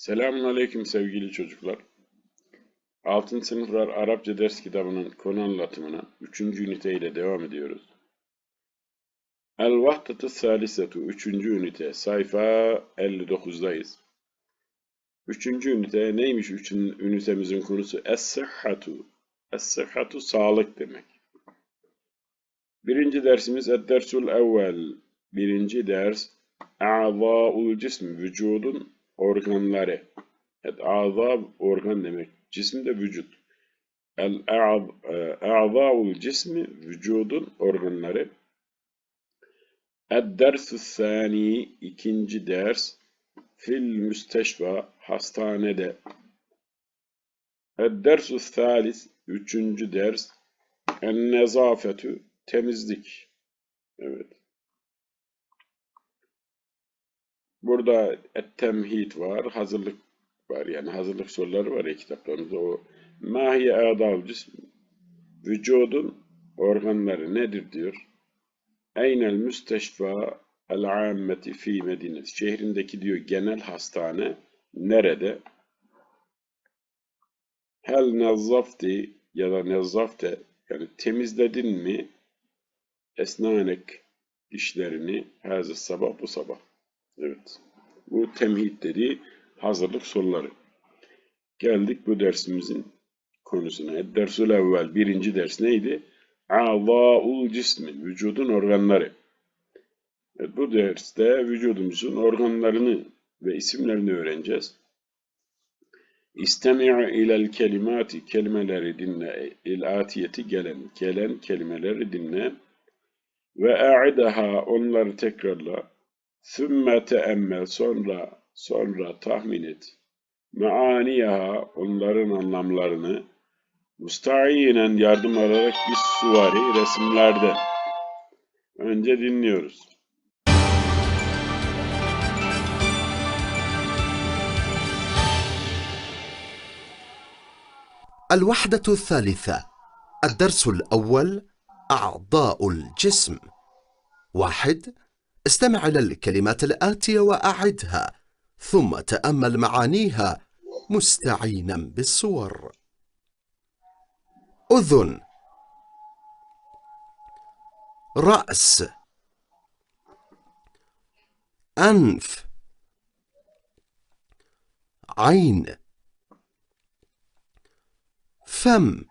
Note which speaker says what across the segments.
Speaker 1: Selamun Aleyküm sevgili çocuklar. 6. sınıflar Arapça ders kitabının konu anlatımına 3. ünite ile devam ediyoruz. El Vahdatı Salisetu 3. ünite sayfa 59'dayız. 3. ünite neymiş 3. ünitemizin konusu? Es-sıhhatu. Es-sıhhatu sağlık demek. Birinci dersimiz Ed-dersul evvel. Birinci ders A'zâul cism, vücudun organları. Evet, a'za organ demek. Cisim de vücut. El a'zâul cismi, vücudun organları. Ed-dersu sani, ikinci ders. Fil müsteşfa, hastanede. Ed-dersu thalis, üçüncü ders. En-nezafetü, temizlik. Evet. Burada et-temhid var, hazırlık var. Yani hazırlık soruları var ya kitaplarımızda. O mahiye adal cism vücudun organları nedir diyor. Eynel müsteşfa el ammeti fi medinet. Şehrindeki diyor genel hastane nerede? Hel nezzafti ya da nezzafte yani temizledin mi esnanek dişlerini her sabah bu sabah. Evet. Bu temhid dediği hazırlık soruları. Geldik bu dersimizin konusuna. Dersul evvel birinci ders neydi? A'zâul cismi, vücudun organları. Evet, bu derste vücudumuzun organlarını ve isimlerini öğreneceğiz. İstemi' ilel kelimati, kelimeleri dinle, il atiyeti gelen, gelen kelimeleri dinle ve a'idaha, onları tekrarla. Sümme teemmel sonra sonra tahmin et. Meaniyaha onların anlamlarını musta'inen yardım alarak bir suvari resimlerde. Önce dinliyoruz.
Speaker 2: الوحدة الثالثة الدرس الأول أعضاء الجسم واحد استمع إلى الكلمات الآتية وأعدها ثم تأمل معانيها مستعينا بالصور. أذن. رأس. أنف. عين. فم.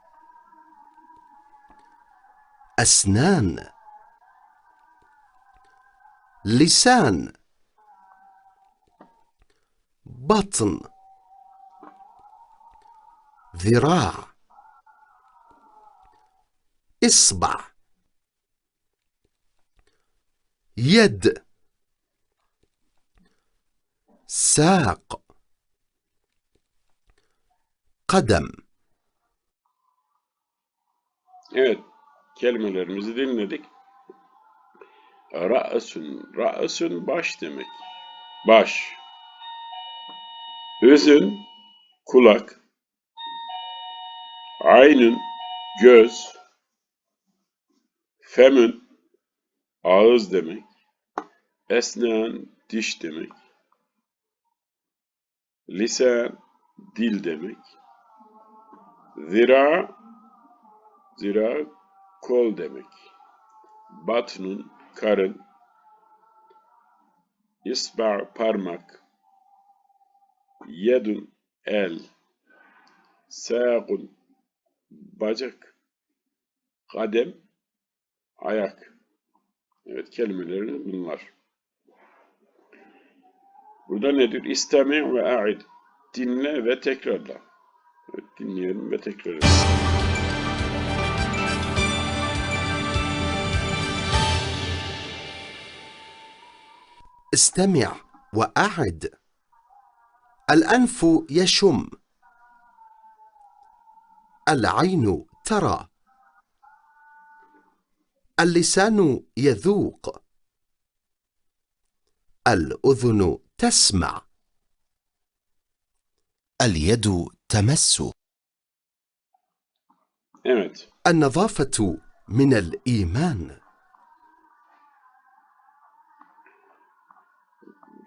Speaker 2: أسنان. لسان بطن ذراع اصبع يد ساق قدم
Speaker 1: Evet, kelimelerimizi dinledik. Ra'sun, ra'sun baş demek. Baş. Üzün, kulak. Aynın, göz. Femün, ağız demek. Esnan, diş demek. Lisan, dil demek. Zira, zira kol demek. Batnun, karın. İsba, parmak. Yedun, el. Sâkun, bacak. Kadem, ayak. Evet kelimeleri bunlar. Burada nedir? İstemi ve a'id. Dinle ve tekrarla. Evet, dinleyelim ve tekrar edelim.
Speaker 2: استمع وأعد. الأنف يشم. العين ترى. اللسان يذوق. الأذن تسمع. اليد تمس. النظافة من الإيمان.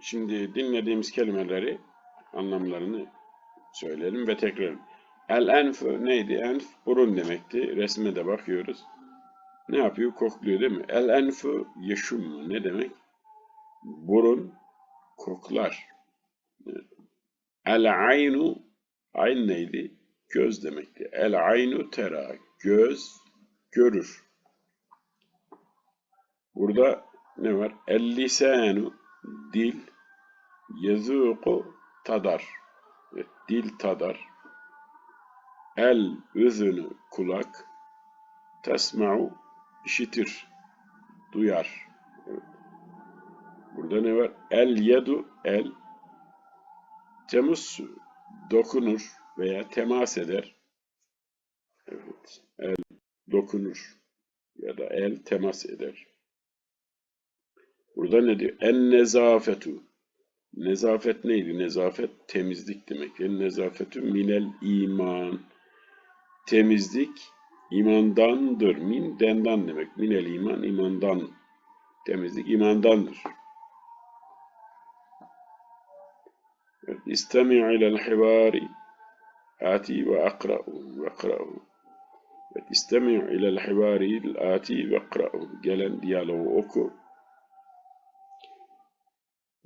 Speaker 1: Şimdi dinlediğimiz kelimeleri anlamlarını söyleyelim ve tekrar. El enf neydi? Enf burun demekti. Resme de bakıyoruz. Ne yapıyor? Kokluyor değil mi? El enfu yeşum ne demek? Burun koklar. El aynu ayn neydi? Göz demekti. El aynu tera göz görür. Burada ne var? El lisanu dil yezuku tadar. Evet, dil tadar. El üzünü kulak tesma'u işitir, duyar. Evet. Burada ne var? El yedu el temussu dokunur veya temas eder. Evet. El dokunur ya da el temas eder. Burada ne diyor? En nezafetu. Nezafet neydi? Nezafet temizlik demek. En nezafetu minel iman. Temizlik imandandır. Min dendan demek. Minel iman imandan. Temizlik imandandır. Evet, İstemi ilel hivari ati ve akra'u ve akra'u. Evet, İstemi ilel hivari ati ve akra'u. Gelen diyaloğu oku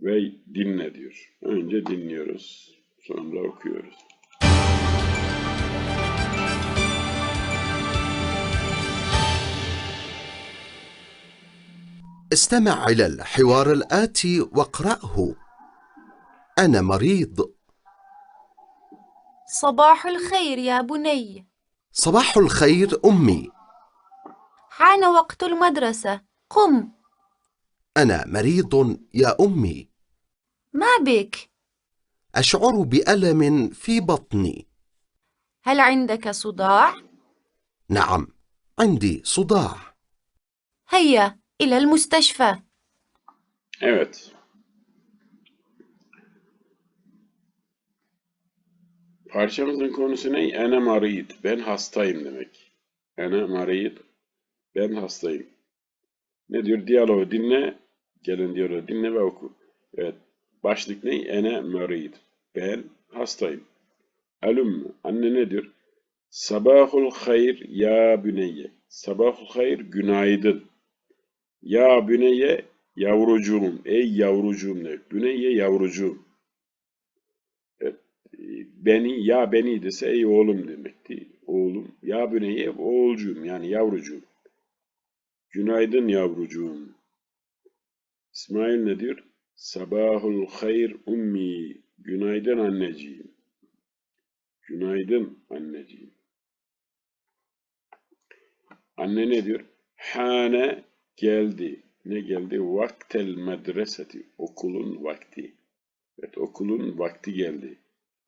Speaker 1: ve dinle diyor. Önce dinliyoruz, sonra okuyoruz.
Speaker 2: استمع إلى الحوار الآتي واقرأه. أنا مريض.
Speaker 3: صباح الخير يا بني.
Speaker 2: صباح الخير أمي.
Speaker 3: حان وقت المدرسة. قم.
Speaker 2: أنا مريض يا أمي.
Speaker 3: ما بك
Speaker 2: أشعر بألم في بطني
Speaker 3: هل عندك صداع
Speaker 2: نعم عندي صداع
Speaker 3: هيا إلى المستشفى
Speaker 1: Evet. Parçamızın konusu ne? Ene marid. Ben hastayım demek. Ene marid. Ben hastayım. Ne diyor? Diyaloğu dinle. Gelin diyaloğu dinle ve oku. Evet. Başlık ne? Ene marid. Ben hastayım. Alüm. Anne ne diyor? Sabahul hayr ya büneyye. Sabahul hayr günaydın. Ya büneyye yavrucuğum. Ey yavrucuğum demek. Büneyye yavrucuğum. Beni ya beni dese ey oğlum demekti. Oğlum. Ya büneyye oğulcuğum yani yavrucuğum. Günaydın yavrucuğum. İsmail ne diyor? Sabahul hayr ummi. Günaydın anneciğim. Günaydın anneciğim. Anne ne diyor? Hane geldi. Ne geldi? Vaktel medreseti. Okulun vakti. Evet okulun vakti geldi.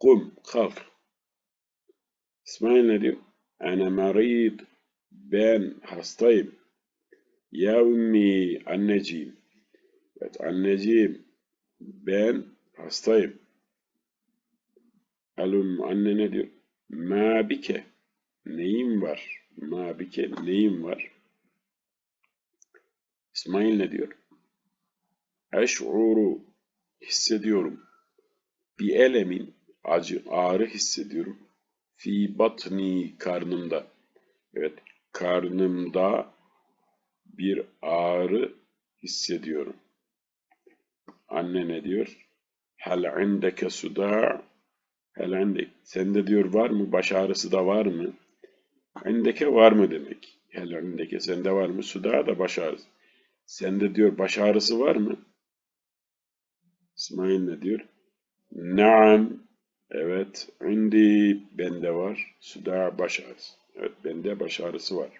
Speaker 1: Kum, kalk. İsmail ne diyor? Ana marid. Ben hastayım. Ya ummi, anneciğim. Evet anneciğim. Ben hastayım. Alum anne ne diyor? Ma bike. Neyim var? Ma bike neyim var? İsmail ne diyor? Eş'uru hissediyorum. Bir elemin acı, ağrı hissediyorum. Fi batni karnımda. Evet, karnımda bir ağrı hissediyorum. Anne ne diyor? Hel indeke suda' Hel indek. Sende diyor var mı? Baş ağrısı da var mı? İndeke var mı demek. Hel indeke sende var mı? Suda da baş ağrısı. Sende diyor baş ağrısı var mı? İsmail ne diyor? Naam. Evet. İndi bende var. Suda baş ağrısı. Evet bende baş ağrısı var.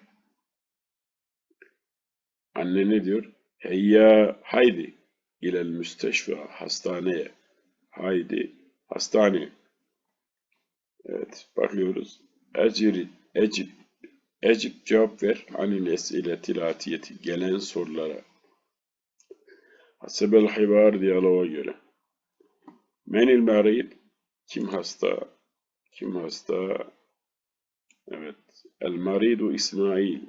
Speaker 1: Anne ne diyor? Heyya haydi ilel müsteşfa hastaneye. Haydi hastaneye. Evet bakıyoruz. Eciri, ecip, ecip cevap ver. Anil esiletil atiyeti. Gelen sorulara. Hasebel hibar diyaloğa göre. Menil marid. Kim hasta? Kim hasta? Evet. El maridu İsmail.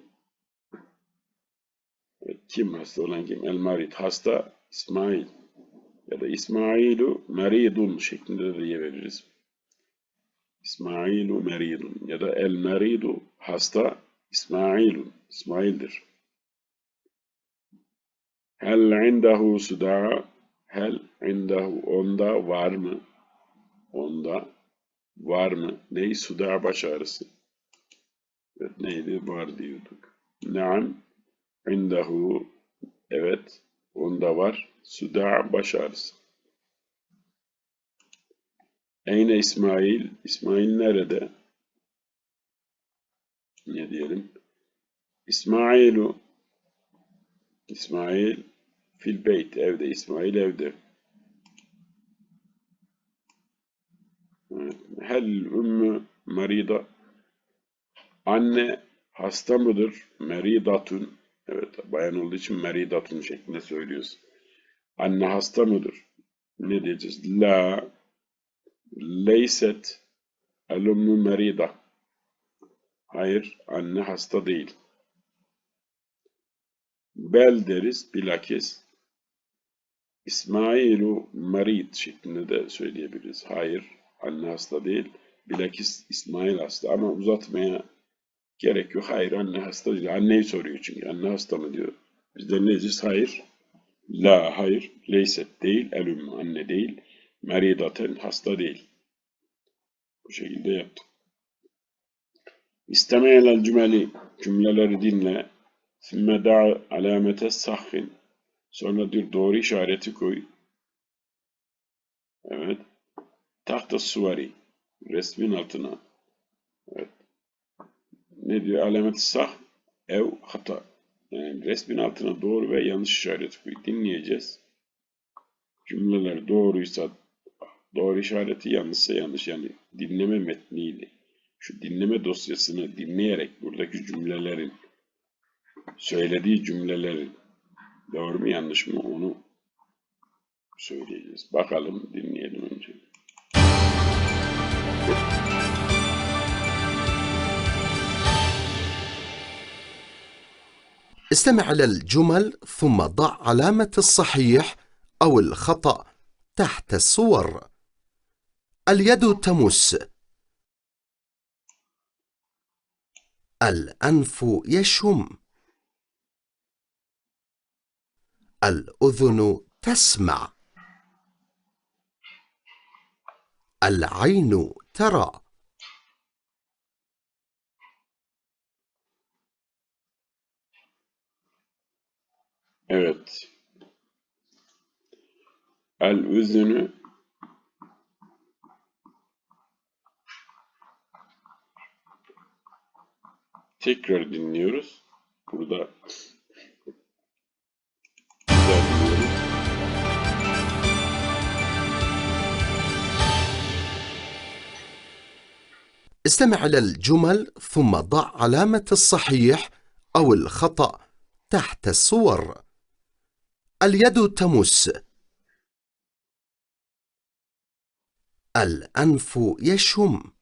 Speaker 1: Evet, kim hasta olan kim? El marid. Hasta İsmail. Ya da İsmailu meridun şeklinde de diyebiliriz. İsmailu meridun ya da el meridu hasta İsmailun, İsmail'dir. Hel indahu suda'a hel indahu onda var mı? Onda var mı? Ney? Suda baş ağrısı. Evet, neydi? Var diyorduk. Naam indahu evet onda var. Suda baş ağrısı. Eyne İsmail? İsmail nerede? Ne diyelim? İsmailu İsmail fil beyt evde. İsmail evde. Hel ümmü merida Anne hasta mıdır? Meridatun. Evet, bayan olduğu için meridatun şeklinde söylüyoruz. Anne hasta mıdır? Ne diyeceğiz? La leyset el ümmü merida. Hayır, anne hasta değil. Bel deriz, bilakis. İsmailu merid şeklinde de söyleyebiliriz. Hayır, anne hasta değil. Bilakis İsmail hasta ama uzatmaya gerek yok. Hayır, anne hasta değil. Anneyi soruyor çünkü. Anne hasta mı diyor. Biz de ne diyeceğiz? Hayır. La, hayır. Leyset değil. Elüm, anne değil. Meridaten, hasta değil. Bu şekilde yaptık. İstemeyel cümeli cümleleri dinle. Sümme da alamete sahhin. Sonra diyor doğru işareti koy. Evet. Tahta suvari. Resmin altına. Evet. Ne diyor? Alameti sah ev hata. Yani resmin altına doğru ve yanlış işareti koy. Dinleyeceğiz. Cümleler doğruysa doğru işareti yanlışsa yanlış. Yani dinleme metniyle şu dinleme dosyasını dinleyerek buradaki cümlelerin söylediği cümlelerin doğru mu yanlış mı onu söyleyeceğiz. Bakalım dinleyelim önce.
Speaker 2: استمع إلى الجمل ثم ضع علامة الصحيح أو الخطأ تحت الصور. اليد تمس. الأنف يشم. الأذن تسمع. العين ترى.
Speaker 1: Evet. El üzünü tekrar dinliyoruz. Burada güzel dinliyoruz.
Speaker 2: استمع إلى الجمل ثم ضع علامة الصحيح أو الخطأ تحت الصور اليد تمس. الأنف يشم.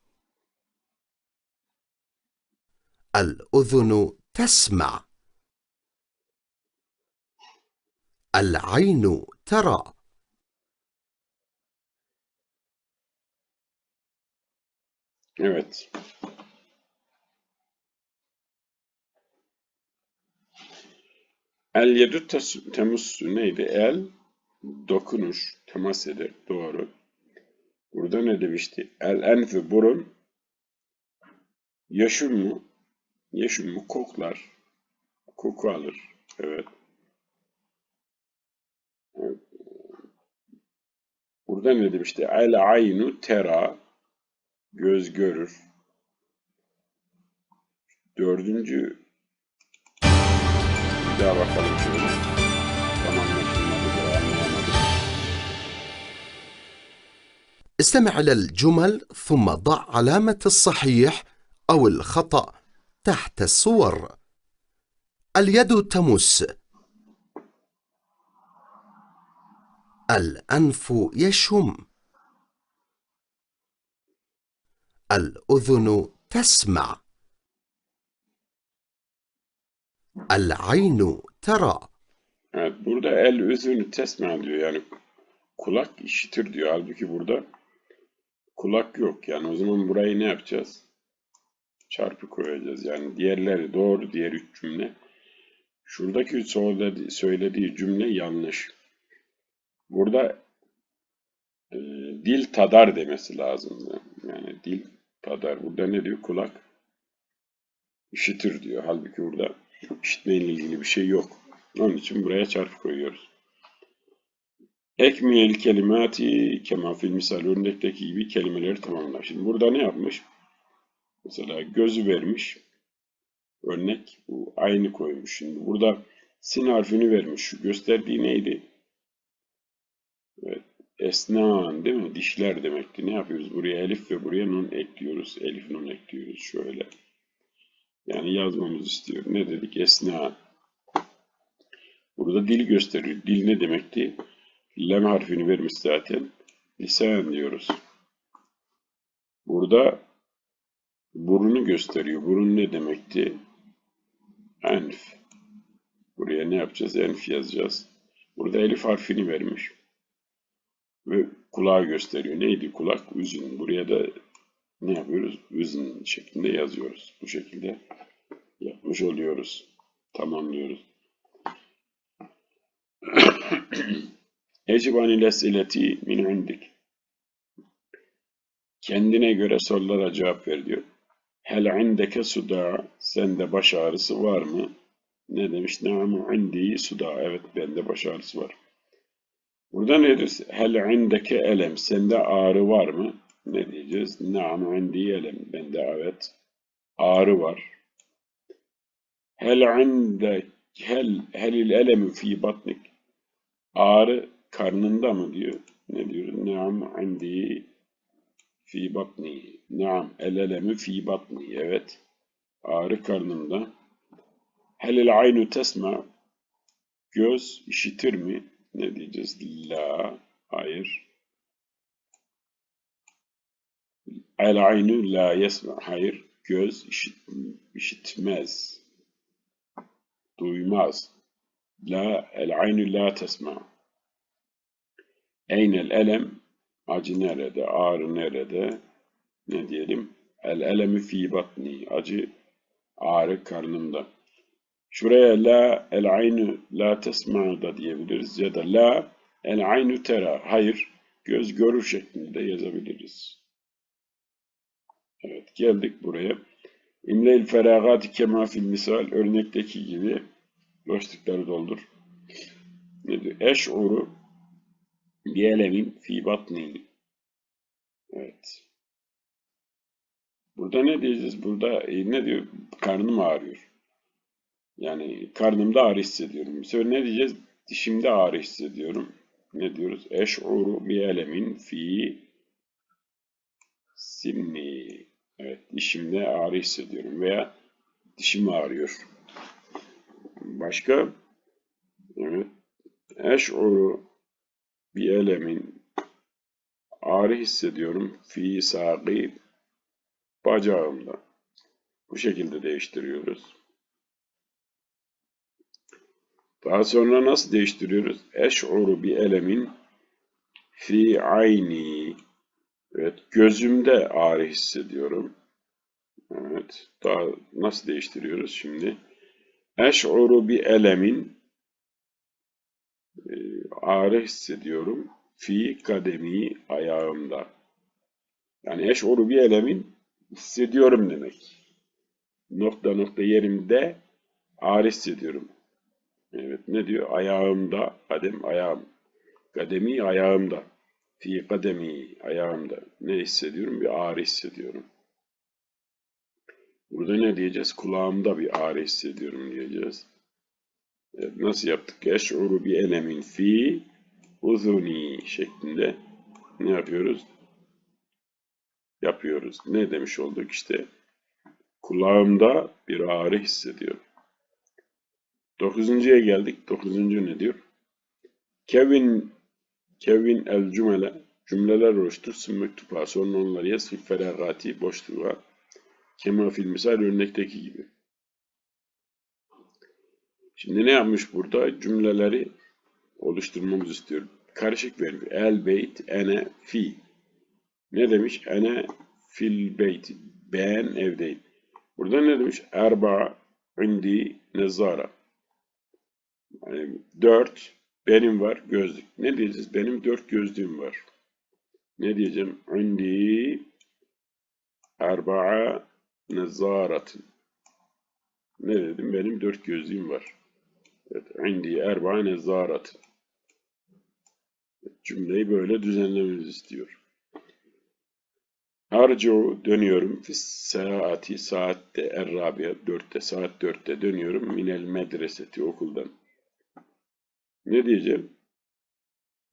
Speaker 2: الأذن تسمع. العين ترى.
Speaker 1: Evet. El yedü temussu neydi? El dokunuş, temas eder. Doğru. Burada ne demişti? El enfi burun. Yaşın mu? Yaşın mu? Koklar. Koku alır. Evet. Burada ne demişti? El aynu tera. Göz görür. Dördüncü
Speaker 2: استمع إلى الجمل ثم ضع علامة الصحيح أو الخطأ تحت الصور. اليد تمس. الأنف يشم. الأذن تسمع. العين ترى
Speaker 1: Evet, burada el üzünü tesma diyor yani kulak işitir diyor. Halbuki burada kulak yok. Yani o zaman burayı ne yapacağız? Çarpı koyacağız. Yani diğerleri doğru, diğer üç cümle. Şuradaki söyledi- söylediği cümle yanlış. Burada e, dil tadar demesi lazımdı. Yani dil tadar. Burada ne diyor? Kulak işitir diyor. Halbuki burada işitmeyle ilgili bir şey yok. Onun için buraya çarpı koyuyoruz. Ekmiyel kelimati kema fil misal örnekteki gibi kelimeleri tamamla. Şimdi burada ne yapmış? Mesela gözü vermiş. Örnek bu aynı koymuş. Şimdi burada sin harfini vermiş. Şu gösterdiği neydi? Evet. Esnan değil mi? Dişler demekti. Ne yapıyoruz? Buraya elif ve buraya nun ekliyoruz. Elif nun ekliyoruz. Şöyle. Yani yazmamızı istiyor. Ne dedik? Esnan. Burada dil gösteriyor. Dil ne demekti? Lem harfini vermiş zaten. Lisan diyoruz. Burada burunu gösteriyor. Burun ne demekti? Enf. Buraya ne yapacağız? Enf yazacağız. Burada elif harfini vermiş. Ve kulağı gösteriyor. Neydi kulak? Üzün. Buraya da ne yapıyoruz? Üzün şeklinde yazıyoruz. Bu şekilde yapmış oluyoruz. Tamamlıyoruz. Ecib anil esileti min indik. Kendine göre sorulara cevap ver diyor. Hel indeke suda, sende baş ağrısı var mı? Ne demiş? Namu indi suda. Evet bende baş ağrısı var. Burada ne diyoruz? Hel indeke elem, sende ağrı var mı? Ne diyeceğiz? Namu indi elem, bende evet ağrı var. Hel inde hel helil elemi fi batnik. Ağrı karnında mı diyor? Ne diyor? Naam indi fi batni. Naam el elemi fi batni. Evet. Ağrı karnımda. Helil aynu tesma. Göz işitir mi? Ne diyeceğiz? La. Hayır. El aynu la yesma. Hayır. Göz işit, işitmez. Duymaz. La el aynu la tesma. Eynel elem acı nerede? Ağrı nerede? Ne diyelim? El elemi fi batni. Acı ağrı karnımda. Şuraya la el aynu la tesma da diyebiliriz ya da la el aynu tera. Hayır, göz görür şeklinde yazabiliriz. Evet, geldik buraya. İmle-il feragati kema fil misal örnekteki gibi boşlukları doldur. Ne diyor? Eş'uru bir elemin fi batni. Evet. Burada ne diyeceğiz? Burada e, ne diyor? Karnım ağrıyor. Yani karnımda ağrı hissediyorum. Sonra ne diyeceğiz? Dişimde ağrı hissediyorum. Ne diyoruz? Eş'uru bir elemin fi sinni. Evet, dişimde ağrı hissediyorum veya dişim ağrıyor. Başka? Evet. Eş'uru bir elemin ağrı hissediyorum fi saqi bacağımda. Bu şekilde değiştiriyoruz. Daha sonra nasıl değiştiriyoruz? Eş'uru bir elemin fi ayni. Evet, gözümde ağrı hissediyorum. Evet, daha nasıl değiştiriyoruz şimdi? Eş'uru bir elemin e, ağrı hissediyorum. Fi kademi ayağımda. Yani eş'uru bir elemin hissediyorum demek. Nokta nokta yerimde ağrı hissediyorum. Evet ne diyor? Ayağımda, kadem ayağım. Kademi ayağımda. Fi kademi ayağımda. Ne hissediyorum? Bir ağrı hissediyorum. Burada ne diyeceğiz? Kulağımda bir ağrı hissediyorum diyeceğiz. Evet, nasıl yaptık? Eş'uru bi elemin fi uzuni şeklinde ne yapıyoruz? Yapıyoruz. Ne demiş olduk işte? Kulağımda bir ağrı hissediyorum. Dokuzuncuya geldik. Dokuzuncu ne diyor? Kevin Kevin el cümle cümleler oluştur. Mektuba sonra onları yaz. Feragati boşluğa. Kema fil misal örnekteki gibi. Şimdi ne yapmış burada? Cümleleri oluşturmamızı istiyor. karışık verbi. El beyt ene fi. Ne demiş? Ene fil beyti. Ben evdeyim. Burada ne demiş? Erba indi nezara. Yani dört benim var gözlük. Ne diyeceğiz? Benim dört gözlüğüm var. Ne diyeceğim? İndi erba'a nezaratın. Ne dedim? Benim dört gözlüğüm var. Evet. İndi erba'a nezaratın. Cümleyi böyle düzenlememizi istiyor. Arcu dönüyorum. Saati saatte errabiye dörtte saat dörtte dönüyorum. Minel medreseti okuldan. Ne diyeceğim?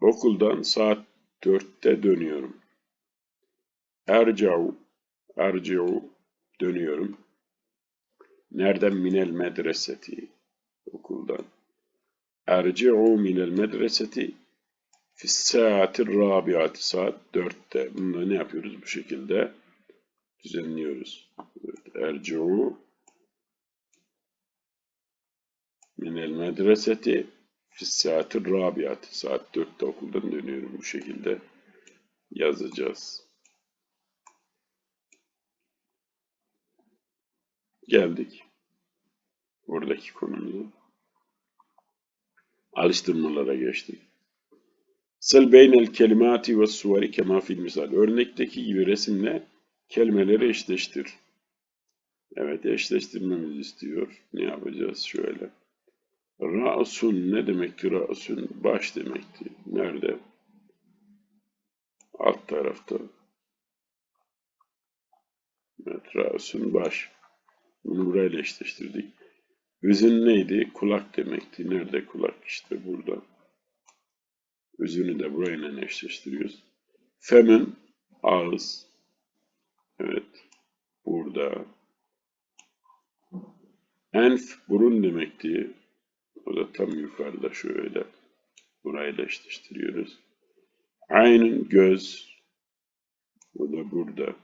Speaker 1: Okuldan saat dörtte dönüyorum. Ercau, erciu dönüyorum. Nereden minel medreseti? Okuldan. Erciu minel medreseti Fis saati rabiati saat dörtte. Bunları ne yapıyoruz bu şekilde? Düzenliyoruz. Evet, Erci'u minel medreseti fis saati rabiati saat dörtte okuldan dönüyorum bu şekilde yazacağız. Geldik. Buradaki konumuza. Alıştırmalara geçtik. Sıl beynel kelimati ve suvari kema fil misal. Örnekteki gibi resimle kelimeleri eşleştir. Evet eşleştirmemizi istiyor. Ne yapacağız? Şöyle. Ra'sun ne demekti? Ra'sun baş demekti. Nerede? Alt tarafta. Evet Ra'sun baş. Bunu burayla eşleştirdik. Üzün neydi? Kulak demekti. Nerede kulak? İşte burada. Özünü de burayla eşleştiriyoruz. Femin ağız. Evet. Burada. Enf burun demekti. O da tam yukarıda şöyle. Burayla eşleştiriyoruz. Aynın göz. O da burada.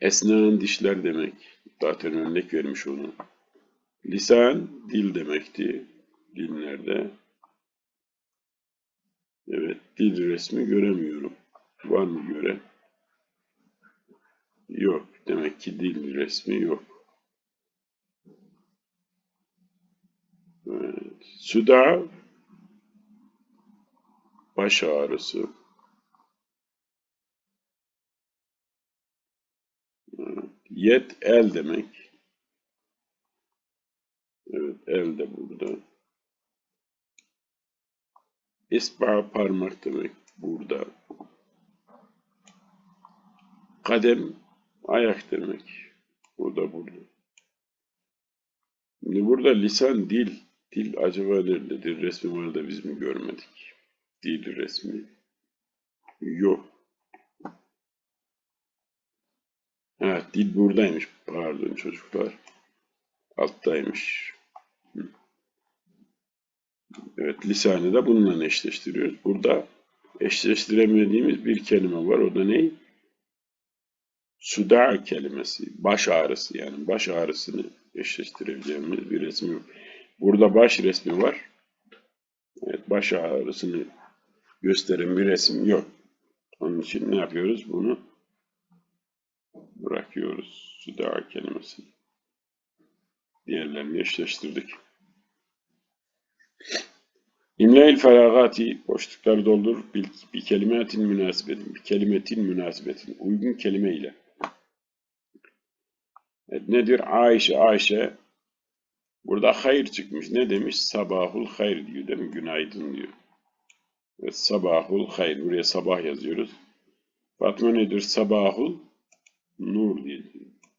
Speaker 1: Esnayan dişler demek. Zaten örnek vermiş onu. Lisan dil demekti. Dil nerede? Evet, dil resmi göremiyorum. Var mı gören? Yok. Demek ki dil resmi yok. Suda baş ağrısı. Yet el demek. Evet, el de burada. İspa parmak demek burada. Kadem ayak demek. O da burada. Şimdi burada lisan, dil. Dil acaba nerededir? Resmi var da biz mi görmedik? Dil resmi. Yok. Ha, dil buradaymış. Pardon çocuklar. Alttaymış. Evet, lisanı da bununla eşleştiriyoruz. Burada eşleştiremediğimiz bir kelime var. O da ne? Suda kelimesi. Baş ağrısı yani. Baş ağrısını eşleştirebileceğimiz bir resim yok. Burada baş resmi var. Evet, baş ağrısını gösteren bir resim yok. Onun için ne yapıyoruz? Bunu bırakıyoruz. Suda kelimesini. Diğerlerini eşleştirdik. İmla-il feragati boşlukları doldur bir, bir kelimetin münasebetin, bir kelimetin münasebetin, uygun kelime ile. Evet, nedir? Ayşe, Ayşe. Burada hayır çıkmış. Ne demiş? Sabahul hayır diyor değil mi? Günaydın diyor. Evet, sabahul hayır. Buraya sabah yazıyoruz. Fatma nedir? Sabahul nur diye.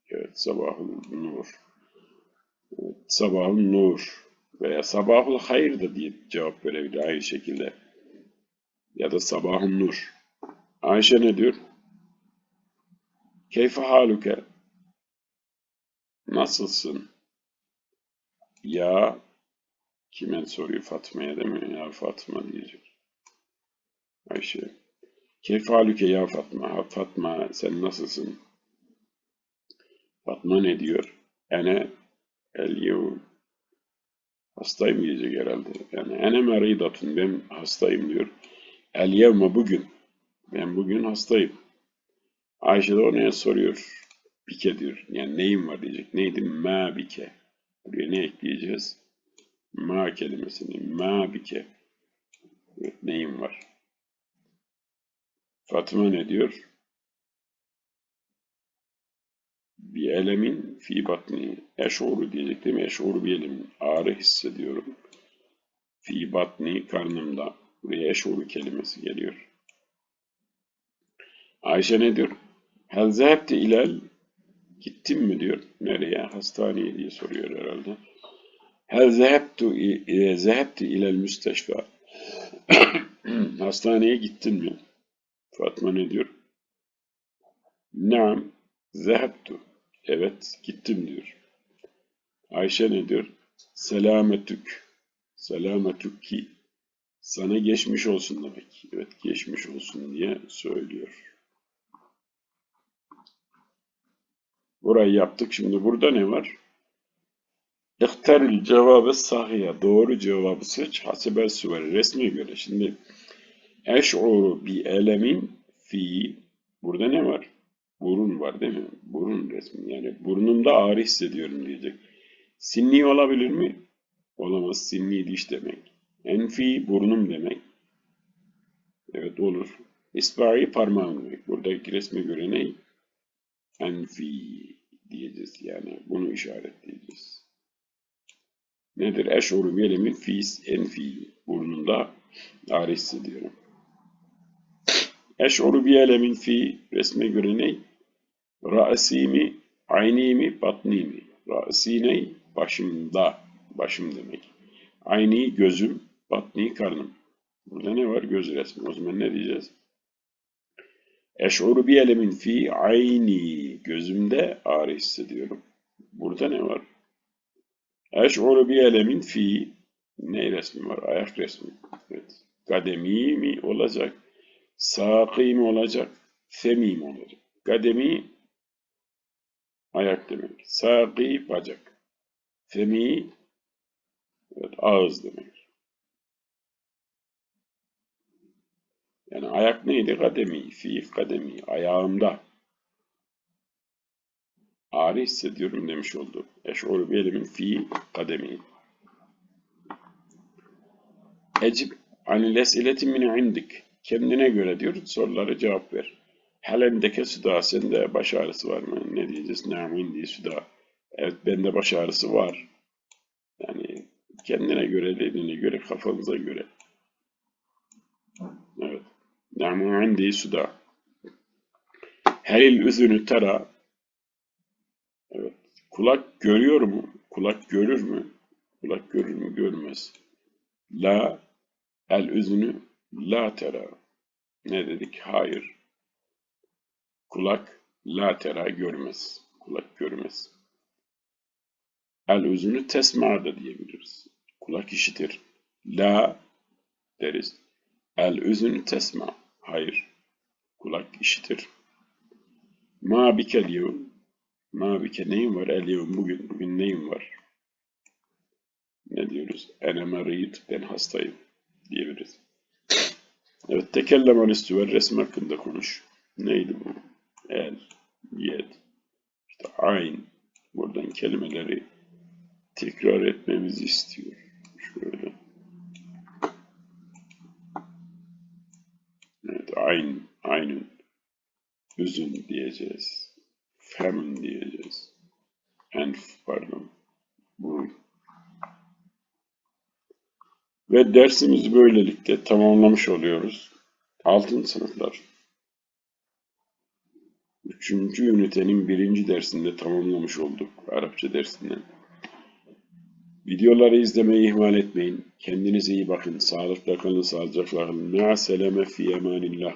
Speaker 1: Evet, sabahul nur. Evet, sabahul nur veya sabahul hayır da diye cevap verebilir aynı şekilde. Ya da sabahun nur. Ayşe ne diyor? Keyfe haluke? Nasılsın? Ya kime soruyor Fatma'ya demiyor ya Fatma diyecek. Ayşe. Keyfe haluke ya Fatma? Ha, Fatma sen nasılsın? Fatma ne diyor? Ene el yevm Hastayım diyecek herhalde. Yani ene meridatun ben hastayım diyor. El yevme bugün. Ben bugün hastayım. Ayşe de ona soruyor. Bike diyor. Yani neyim var diyecek. Neydi? Ma bike. Buraya ne ekleyeceğiz? Ma kelimesini. Ma bike. Evet, neyim var? Fatıma ne diyor? Bir elemin fi batni. Eş'uru diyecek değil mi? Eş'uru bir elemin. Ağrı hissediyorum. Fi batni karnımda. Buraya eş'uru kelimesi geliyor. Ayşe ne diyor? Hel zehebte ilel gittin mi diyor. Nereye? Hastaneye diye soruyor herhalde. Hel zehebtu i- zehebte ilel müsteşfa. Hastaneye gittin mi? Fatma ne diyor? Naam, zehebtu. Evet, gittim diyor. Ayşe ne diyor? Selametük. Selametükki. Sana geçmiş olsun demek. Evet, geçmiş olsun diye söylüyor. Burayı yaptık. Şimdi burada ne var? İhtaril cevabı sahiye. Doğru cevabı seç. Hasebel süveri. Resme göre. Şimdi eş'uru bi elemin fi burada ne var? Burun var değil mi? Burun resmi. Yani burnumda ağrı hissediyorum diyecek. Sinni olabilir mi? Olamaz. Sinni diş demek. Enfi burnum demek. Evet olur. İsbahi parmağım demek. Buradaki resme göre ne? Enfi diyeceğiz yani. Bunu işaretleyeceğiz. Nedir? Eş'uru bi elemin fi enfi. Burnumda ağrı hissediyorum. Eş'uru bi elemin fi resme göre ne? Ra'si mi, ayni mi, ne? Başımda, başım demek. Ayni gözüm, batni karnım. Burada ne var? Göz resmi. O zaman ne diyeceğiz? Eş'uru bi elemin fi ayni. Gözümde ağrı hissediyorum. Burada ne var? Eş'uru bi elemin fi ne resmi var? Ayak resmi. Evet. Kademi mi olacak? Saki mi olacak? Femi mi olacak? Kademi ayak demek. Saki bacak. Femi evet, ağız demek. Yani ayak neydi? Kademi. Fi kademi. Ayağımda. Ağrı hissediyorum demiş oldu. Eş'uru bi elimin fi kademi. Ecib anil esileti min indik. Kendine göre diyor sorulara cevap ver. Hel endeke suda sende baş ağrısı var mı? Ne diyeceğiz? Nam indi suda. Evet bende baş ağrısı var. Yani kendine göre dediğine göre kafanıza göre. Evet. Nam indi suda. Helil üzünü tara. Evet. Kulak görüyor mu? Kulak görür mü? Kulak görür mü? Görmez. La el üzünü la tera. Ne dedik? Hayır. Kulak la tera görmez. Kulak görmez. El üzünü tesma da diyebiliriz. Kulak işitir. La deriz. El üzünü tesma. Hayır. Kulak işitir. Ma bikel yevm. Ma bike neyim var? El yevm bugün. Bugün neyim var? Ne diyoruz? Ene. Ben hastayım. Diyebiliriz. Evet. Tekellem anistü ve resim hakkında konuş. Neydi bu? El, yed, işte ayn. Buradan kelimeleri tekrar etmemizi istiyor. Şöyle. Evet, ayn, aynın. Üzün diyeceğiz. Fem diyeceğiz. Enf, pardon. Bu. Ve dersimizi böylelikle tamamlamış oluyoruz. Altın sınıflar. Üçüncü ünitenin birinci dersinde tamamlamış olduk Arapça dersinden. Videoları izlemeyi ihmal etmeyin. Kendinize iyi bakın. Sağlıkla kalın, sağlıcakla kalın. Mea seleme fi emanillah.